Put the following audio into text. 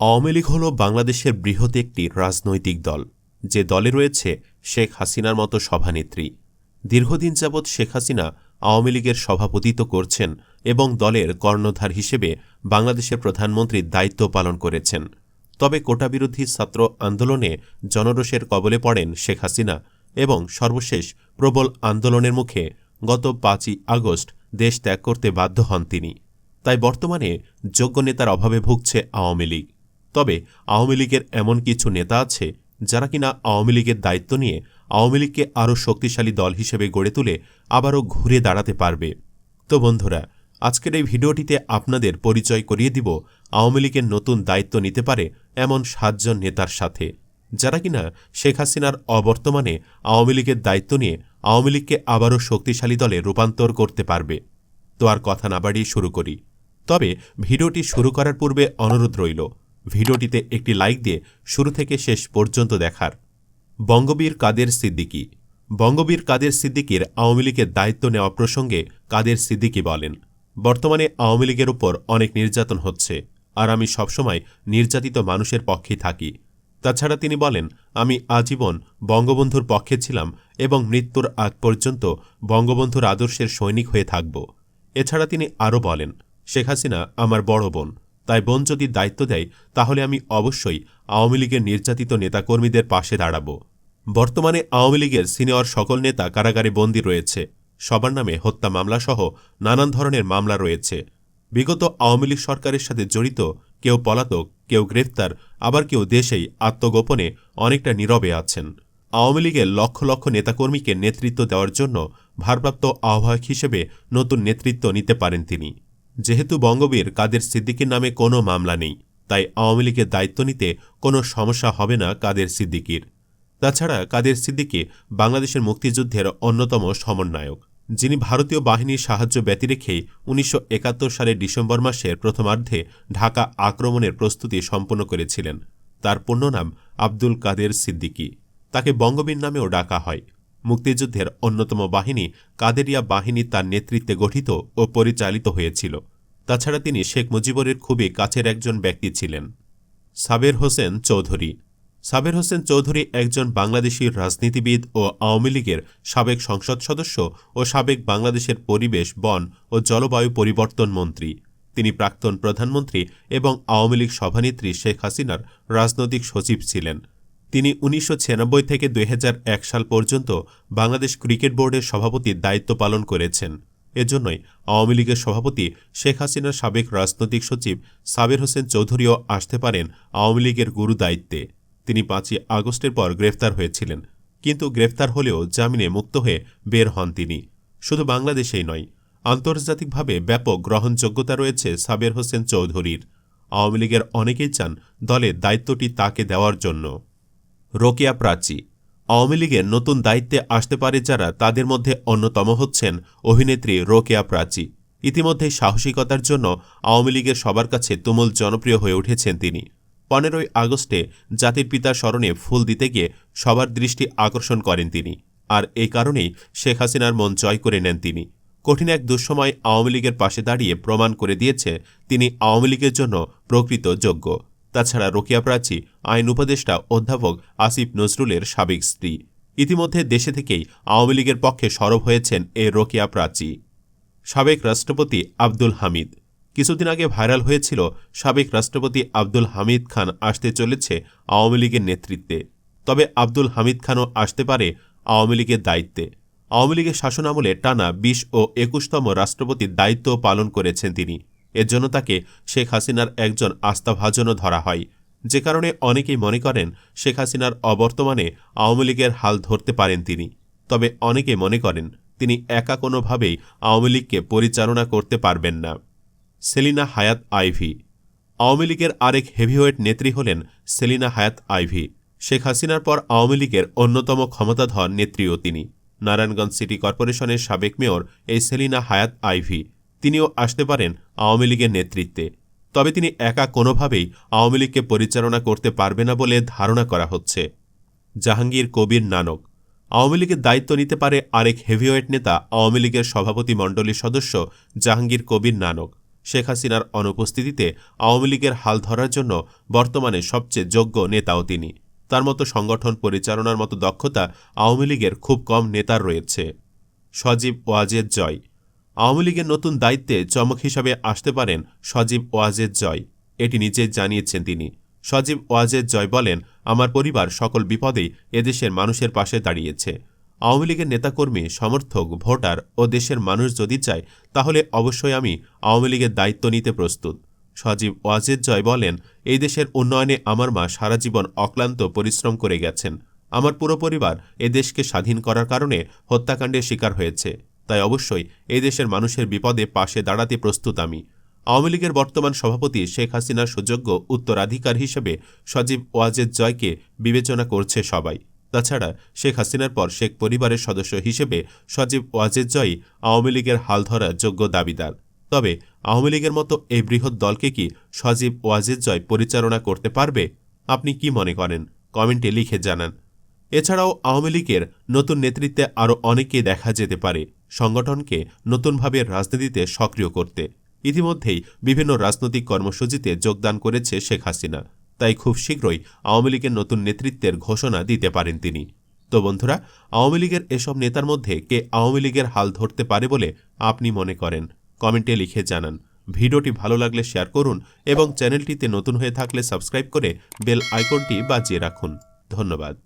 আওয়ামী লীগ হল বাংলাদেশের বৃহৎ একটি রাজনৈতিক দল। যে দলে রয়েছে শেখ হাসিনার মতো সভানেত্রী। দীর্ঘদিন যাবৎ শেখ হাসিনা আওয়ামী লীগের সভাপতিত্ব করছেন এবং দলের কর্ণধার হিসেবে বাংলাদেশের প্রধানমন্ত্রীর দায়িত্ব পালন করেছেন। তবে কোটাবিরোধী ছাত্র আন্দোলনে জনরোষের কবলে পড়েন শেখ হাসিনা এবং সর্বশেষ প্রবল আন্দোলনের মুখে গত পাঁচই আগস্ট দেশ ত্যাগ করতে বাধ্য হন তিনি। তাই বর্তমানে যোগ্য নেতার অভাবে ভুগছে আওয়ামী লীগ। তবে আওয়ামী লীগের এমন কিছু নেতা আছে যারা কিনা আওয়ামী লীগের দায়িত্ব নিয়ে আওয়ামী লীগকে আরও শক্তিশালী দল হিসেবে গড়ে তুলে আবারও ঘুরে দাঁড়াতে পারবে। তো বন্ধুরা, আজকের এই ভিডিওটিতে আপনাদের পরিচয় করিয়ে দিব আওয়ামী লীগের নতুন দায়িত্ব নিতে পারে এমন সাতজন নেতার সাথে, যারা কিনা শেখ হাসিনার অবর্তমানে আওয়ামী লীগের দায়িত্ব নিয়ে আওয়ামী লীগকে আবারও শক্তিশালী দলে রূপান্তর করতে পারবে। তো আর কথা না বাড়িয়ে শুরু করি। তবে ভিডিওটি শুরু করার পূর্বে অনুরোধ রইল ভিডিওটিতে একটি লাইক দিয়ে শুরু থেকে শেষ পর্যন্ত দেখার। বঙ্গবীর কাদের সিদ্দিকী? বঙ্গবীর কাদের সিদ্দিকীর আওয়ামী লীগের দায়িত্ব নেওয়া প্রসঙ্গে কাদের সিদ্দিকী বলেন, বর্তমানে আওয়ামী লীগের উপর অনেক নির্যাতন হচ্ছে, আর আমি সবসময় নির্যাতিত মানুষের পক্ষেই থাকি। তাছাড়া তিনি বলেন, আমি আজীবন বঙ্গবন্ধুর পক্ষে ছিলাম এবং মৃত্যুর আগ পর্যন্ত বঙ্গবন্ধুর আদর্শের সৈনিক হয়ে থাকব। এছাড়া তিনি আরও বলেন, শেখ হাসিনা আমার বড় বোন। তাই বোন যদি দায়িত্ব দেয়, তাহলে আমি অবশ্যই আওয়ামী লীগের নির্যাতিত নেতাকর্মীদের পাশে দাঁড়াব। বর্তমানে আওয়ামী লীগের সিনিয়র সকল নেতা কারাগারে বন্দী রয়েছে। সবার নামে হত্যা মামলাসহ নানান ধরনের মামলা রয়েছে। বিগত আওয়ামী লীগ সরকারের সাথে জড়িত কেউ পলাতক, কেউ গ্রেফতার, আবার কেউ দেশেই আত্মগোপনে অনেকটা নীরবে আছেন। আওয়ামী লীগের লক্ষ লক্ষ নেতাকর্মীকে নেতৃত্ব দেওয়ার জন্য ভারপ্রাপ্ত আহ্বায়ক হিসেবে নতুন নেতৃত্ব নিতে পারেন তিনি। যেহেতু বঙ্গবীর কাদের সিদ্দিকীর নামে কোনো মামলা নেই, তাই আওয়ামী লীগের দায়িত্ব নিতে কোনো সমস্যা হবে না কাদের সিদ্দিকীর। তাছাড়া কাদের সিদ্দিকী বাংলাদেশের মুক্তিযুদ্ধের অন্যতম সমন্বয়ক। যিনি ভারতীয় বাহিনীর সাহায্য ব্যতি রেখেই উনিশশো একাত্তর সালের ডিসেম্বর মাসের প্রথমার্ধে ঢাকা আক্রমণের প্রস্তুতি সম্পন্ন করেছিলেন। তার পূর্ণ নাম আব্দুল কাদের সিদ্দিকী। তাকে বঙ্গবীর নামেও ডাকা হয়। মুক্তিযুদ্ধের অন্যতম বাহিনী কাদেরিয়া বাহিনী তার নেতৃত্বে গঠিত ও পরিচালিত হয়েছিল। তাছাড়া তিনি শেখ মুজিবরের খুবই কাছের একজন ব্যক্তি ছিলেন। সাবের হোসেন চৌধুরী। সাবের হোসেন চৌধুরী একজন বাংলাদেশী রাজনীতিবিদ ও আওয়ামী লীগের সাবেক সংসদ সদস্য ও সাবেক বাংলাদেশের পরিবেশ, বন ও জলবায়ু পরিবর্তন মন্ত্রী। তিনি প্রাক্তন প্রধানমন্ত্রী এবং আওয়ামী লীগ সভানেত্রী শেখ হাসিনার রাজনৈতিক সচিব ছিলেন। তিনি উনিশশো ছিয়ানব্বই থেকে দুই হাজার এক সাল পর্যন্ত বাংলাদেশ ক্রিকেট বোর্ডের সভাপতির দায়িত্ব পালন করেছেন। এজন্যই আওয়ামী লীগের সভাপতি শেখ হাসিনার সাবেক রাজনৈতিক সচিব সাবের হোসেন চৌধুরীও আসতে পারেন আওয়ামী লীগের গুরু দায়িত্বে। তিনি পাঁচই আগস্টের পর গ্রেফতার হয়েছিলেন, কিন্তু গ্রেফতার হলেও জামিনে মুক্ত হয়ে বের হন তিনি। শুধু বাংলাদেশেই নয়, আন্তর্জাতিকভাবে ব্যাপক গ্রহণযোগ্যতা রয়েছে সাবের হোসেন চৌধুরীর। আওয়ামী লীগের অনেকেই চান দলে দায়িত্বটি তাকে দেওয়ার জন্য। রোকেয়া প্রাচী আওয়ামী লীগের নতুন দায়িত্বে আসতে পারে যারা, তাদের মধ্যে অন্যতম হচ্ছেন অভিনেত্রী রোকেয়া প্রাচী ইতিমধ্যে সাহসিকতার জন্য আওয়ামী লীগের সবার কাছে তুমুল জনপ্রিয় হয়ে উঠেছেন তিনি। পনেরোই আগস্টে জাতির পিতার স্মরণে ফুল দিতে গিয়ে সবার দৃষ্টি আকর্ষণ করেন তিনি। আর এই কারণেই শেখ হাসিনার মন জয় করে নেন তিনি। কঠিন এক দুঃসময় আওয়ামী লীগের পাশে দাঁড়িয়ে প্রমাণ করে দিয়েছে তিনি আওয়ামী লীগের জন্য প্রকৃত যোগ্য। তাছাড়া রোকিয়া প্রাচী আইন উপদেষ্টা অধ্যাপক আসিফ নজরুলের সাবেক স্ত্রী। ইতিমধ্যে দেশে থেকেই আওয়ামী লীগের পক্ষে সরব হয়েছেন এ রোকিয়া প্রাচী সাবেক রাষ্ট্রপতি আব্দুল হামিদ। কিছুদিন আগে ভাইরাল হয়েছিল সাবেক রাষ্ট্রপতি আব্দুল হামিদ খান আসতে চলেছে আওয়ামী লীগের নেতৃত্বে। তবে আব্দুল হামিদ খানও আসতে পারে আওয়ামী লীগের দায়িত্বে। আওয়ামী লীগের শাসনামলে টানা বিশ ও একুশতম রাষ্ট্রপতির দায়িত্ব পালন করেছেন তিনি। এর জন্য তাকে শেখ হাসিনার একজন আস্থাভাজনও ধরা হয়। যে কারণে অনেকেই মনে করেন শেখ হাসিনার অবর্তমানে আওয়ামী লীগের হাল ধরতে পারেন তিনি। তবে অনেকে মনে করেন তিনি একা কোনোভাবেই আওয়ামী লীগকে পরিচালনা করতে পারবেন না। সেলিনা হায়াত আইভি। আওয়ামী লীগের আরেক হেভিওয়েট নেত্রী হলেন সেলিনা হায়াত আইভি। শেখ হাসিনার পর আওয়ামী লীগের অন্যতম ক্ষমতাধর নেত্রীও তিনি। নারায়ণগঞ্জ সিটি কর্পোরেশনের সাবেক মেয়র এই সেলিনা হায়াত আইভি। তিনিও আসতে পারেন আওয়ামী লীগের নেতৃত্বে। তবে তিনি একা কোনোভাবেই আওয়ামী লীগকে পরিচালনা করতে পারবে না বলে ধারণা করা হচ্ছে। জাহাঙ্গীর কবির নানক। আওয়ামী লীগের দায়িত্ব নিতে পারে আরেক হেভিওয়েট নেতা, আওয়ামী লীগের সভাপতি মণ্ডলীর সদস্য জাহাঙ্গীর কবির নানক। শেখ হাসিনার অনুপস্থিতিতে আওয়ামী লীগের হাল ধরার জন্য বর্তমানে সবচেয়ে যোগ্য নেতাও তিনি। তার মতো সংগঠন পরিচালনার মতো দক্ষতা আওয়ামী লীগের খুব কম নেতার রয়েছে। সজীব ওয়াজেদ জয়। আওয়ামী লীগের নতুন দায়িত্বে চমক হিসাবে আসতে পারেন সজীব ওয়াজেদ জয়। এটি নিজে জানিয়েছেন তিনি। সজীব ওয়াজেদ জয় বলেন, আমার পরিবার সকল বিপদেই এদেশের মানুষের পাশে দাঁড়িয়েছে। আওয়ামী লীগের নেতাকর্মী, সমর্থক, ভোটার ও দেশের মানুষ যদি চায়, তাহলে অবশ্যই আমি আওয়ামী লীগের দায়িত্ব নিতে প্রস্তুত। সজীব ওয়াজেদ জয় বলেন, এই দেশের উন্নয়নে আমার মা সারা জীবন অক্লান্ত পরিশ্রম করে গেছেন। আমার পুরো পরিবার এদেশকে স্বাধীন করার কারণে হত্যাকাণ্ডের শিকার হয়েছে। তাই অবশ্যই এই দেশের মানুষের বিপদে পাশে দাঁড়াতে প্রস্তুত আমি। আওয়ামী লীগের বর্তমান সভাপতি শেখ হাসিনার সুযোগ্য উত্তরাধিকার হিসেবে সজীব ওয়াজেদ জয়কে বিবেচনা করছে সবাই। তাছাড়া শেখ হাসিনার পর শেখ পরিবারের সদস্য হিসেবে সজীব ওয়াজেদ জয়ই আওয়ামী লীগের হাল ধরার যোগ্য দাবিদার। তবে আওয়ামী লীগের মতো এই বৃহৎ দলকে কি সজীব ওয়াজেদ জয় পরিচালনা করতে পারবে? আপনি কি মনে করেন? কমেন্টে লিখে জানান। এছাড়াও আওয়ামী লীগের নতুন নেতৃত্বে আরও অনেকেই দেখা যেতে পারে। সংগঠনকে নতুনভাবে রাজনীতিতে সক্রিয় করতে। ইতিমধ্যেই বিভিন্ন রাজনৈতিক কর্মসূচিতে যোগদান করেছে শেখ হাসিনা। তাই খুব শীঘ্রই আওয়ামী লীগের নতুন নেতৃত্বের ঘোষণা দিতে পারেন তিনি। তো বন্ধুরা, আওয়ামী লীগের এসব নেতার মধ্যে কে আওয়ামী লীগের হাল ধরতে পারে বলে আপনি মনে করেন? কমেন্টে লিখে জানান। ভিডিওটি ভালো লাগলে শেয়ার করুন এবং চ্যানেলটিতে নতুন হয়ে থাকলে সাবস্ক্রাইব করে বেল আইকনটি বাজিয়ে রাখুন। ধন্যবাদ।